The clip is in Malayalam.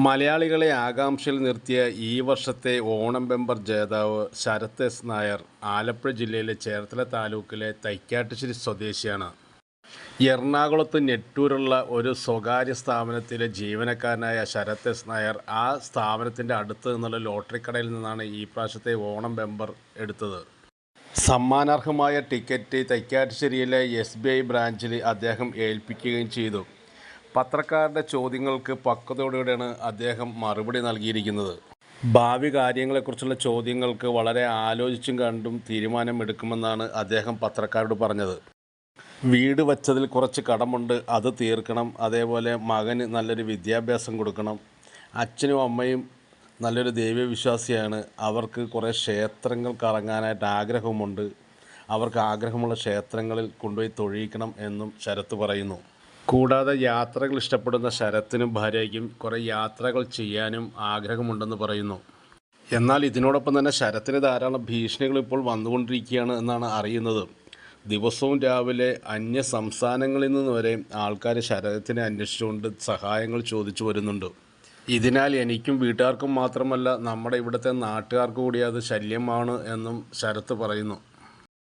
മലയാളികളെ ആകാംക്ഷയിൽ നിർത്തിയ ഈ വർഷത്തെ ഓണം ബെമ്പർ ജേതാവ് ശരത് എസ് നായർ ആലപ്പുഴ ജില്ലയിലെ ചേർത്തല താലൂക്കിലെ തൈക്കാട്ടുശ്ശേരി സ്വദേശിയാണ്. എറണാകുളത്ത് നെട്ടൂരുള്ള ഒരു സ്വകാര്യ സ്ഥാപനത്തിലെ ജീവനക്കാരനായ ശരത് എസ് നായർ ആ സ്ഥാപനത്തിന്റെ അടുത്ത് നിന്നുള്ള ലോട്ടറി കടയിൽ നിന്നാണ് ഈ പ്രാവശ്യത്തെ ഓണം ബെമ്പർ എടുത്തത്. സമ്മാനാർഹമായ ടിക്കറ്റ് തൈക്കാട്ടുശ്ശേരിയിലെ എസ് ബ്രാഞ്ചിൽ അദ്ദേഹം ഏൽപ്പിക്കുകയും ചെയ്തു. പത്രക്കാരുടെ ചോദ്യങ്ങൾക്ക് പക്വതയോടെയാണ് അദ്ദേഹം മറുപടി നൽകിയിരിക്കുന്നത്. ഭാവി കാര്യങ്ങളെക്കുറിച്ചുള്ള ചോദ്യങ്ങൾക്ക് വളരെ ആലോചിച്ചും കണ്ടും തീരുമാനമെടുക്കുമെന്നാണ് അദ്ദേഹം പത്രക്കാരോട് പറഞ്ഞത്. വീട് വച്ചതിൽ കുറച്ച് കടമുണ്ട് അത് തീർക്കണം. അതേപോലെ മകന് നല്ലൊരു വിദ്യാഭ്യാസം കൊടുക്കണം. അച്ഛനും അമ്മയും നല്ലൊരു ദൈവവിശ്വാസിയാണ്. അവർക്ക് കുറേ ക്ഷേത്രങ്ങൾ കറങ്ങാനായിട്ട് ആഗ്രഹമുണ്ട്. അവർക്ക് ആഗ്രഹമുള്ള ക്ഷേത്രങ്ങളിൽ കൊണ്ടുപോയി തൊഴിയിക്കണം എന്നും ശരത്ത് പറയുന്നു. കൂടാതെ യാത്രകൾ ഇഷ്ടപ്പെടുന്ന ശരത്തിനും ഭാര്യയ്ക്കും കുറേ യാത്രകൾ ചെയ്യാനും ആഗ്രഹമുണ്ടെന്ന് പറയുന്നു. എന്നാൽ ഇതിനോടൊപ്പം തന്നെ ശരത്തിന് ധാരാളം ഭീഷണികൾ ഇപ്പോൾ വന്നുകൊണ്ടിരിക്കുകയാണ് എന്നാണ് അറിയുന്നത്. ദിവസവും രാവിലെ അന്യ സംസ്ഥാനങ്ങളിൽ നിന്ന് വരെ ആൾക്കാർ ശരത്തിനെ അന്വേഷിച്ചുകൊണ്ട് സഹായങ്ങൾ ചോദിച്ചു വരുന്നുണ്ട്. ഇതിനാൽ എനിക്കും വീട്ടുകാർക്കും മാത്രമല്ല നമ്മുടെ ഇവിടുത്തെ നാട്ടുകാർക്ക് കൂടി അത് ശല്യമാണ് എന്നും ശരത്ത് പറയുന്നു.